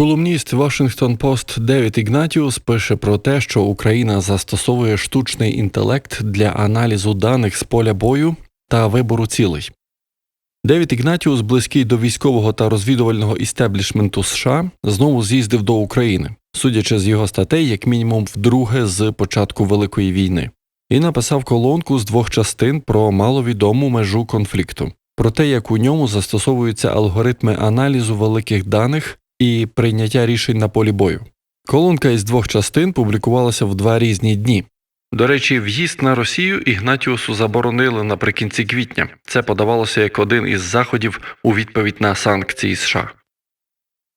Колумніст Washington Post Девід Ігнатіус пише про те, що Україна застосовує штучний інтелект для аналізу даних з поля бою та вибору цілей. Девід Ігнатіус, близький до військового та розвідувального істеблішменту США, знову з'їздив до України, судячи з його статей, як мінімум вдруге з початку Великої війни, і написав колонку з двох частин про маловідому межу конфлікту, про те, як у ньому застосовуються алгоритми аналізу великих даних і прийняття рішень на полі бою. Колонка із двох частин публікувалася в два різні дні. До речі, в'їзд на Росію Ігнатіусу заборонили наприкінці квітня. Це подавалося як один із заходів у відповідь на санкції США.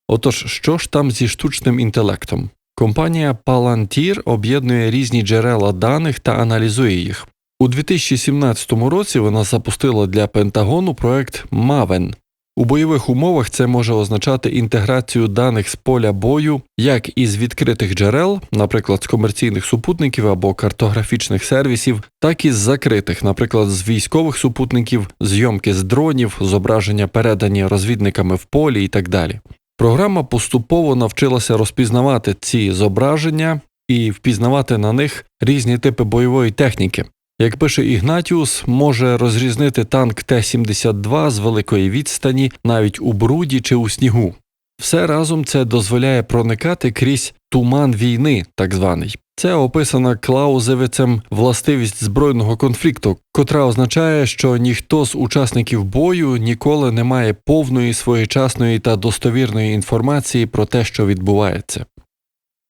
Отож, що ж там зі штучним інтелектом? Компанія Palantir об'єднує різні джерела даних та аналізує їх. У 2017 році вона запустила для Пентагону проект Maven. У бойових умовах це може означати інтеграцію даних з поля бою як із відкритих джерел, наприклад, з комерційних супутників або картографічних сервісів, так і з закритих, наприклад, з військових супутників, зйомки з дронів, зображення передані розвідниками в полі і так далі. Програма поступово навчилася розпізнавати ці зображення і впізнавати на них різні типи бойової техніки. Як пише Ігнатіус, може розрізнити танк Т-72 з великої відстані навіть у бруді чи у снігу. Все разом це дозволяє проникати крізь туман війни, так званий. Це описана Клаузевицем властивість збройного конфлікту, котра означає, що ніхто з учасників бою ніколи не має повної своєчасної та достовірної інформації про те, що відбувається.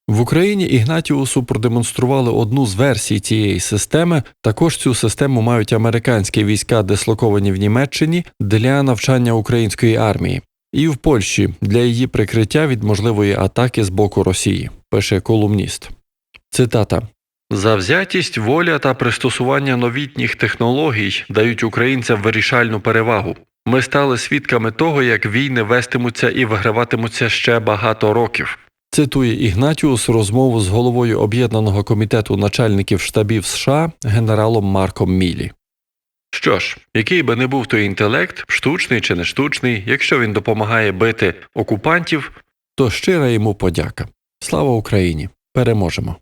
В Україні Ігнатіусу продемонстрували одну з версій цієї системи. Також цю систему мають американські війська, дислоковані в Німеччині для навчання української армії, і в Польщі для її прикриття від можливої атаки з боку Росії, пише колумніст. Цитата. Завзятість, воля та пристосування новітніх технологій дають українцям вирішальну перевагу. Ми стали свідками того, як війни вестимуться і виграватимуться ще багато років. Цитує Ігнатіус розмову з головою об'єднаного комітету начальників штабів США генералом Марком Мілі. Що ж, який би не був той інтелект, штучний чи не штучний, якщо він допомагає бити окупантів, то щира йому подяка. Слава Україні! Переможемо!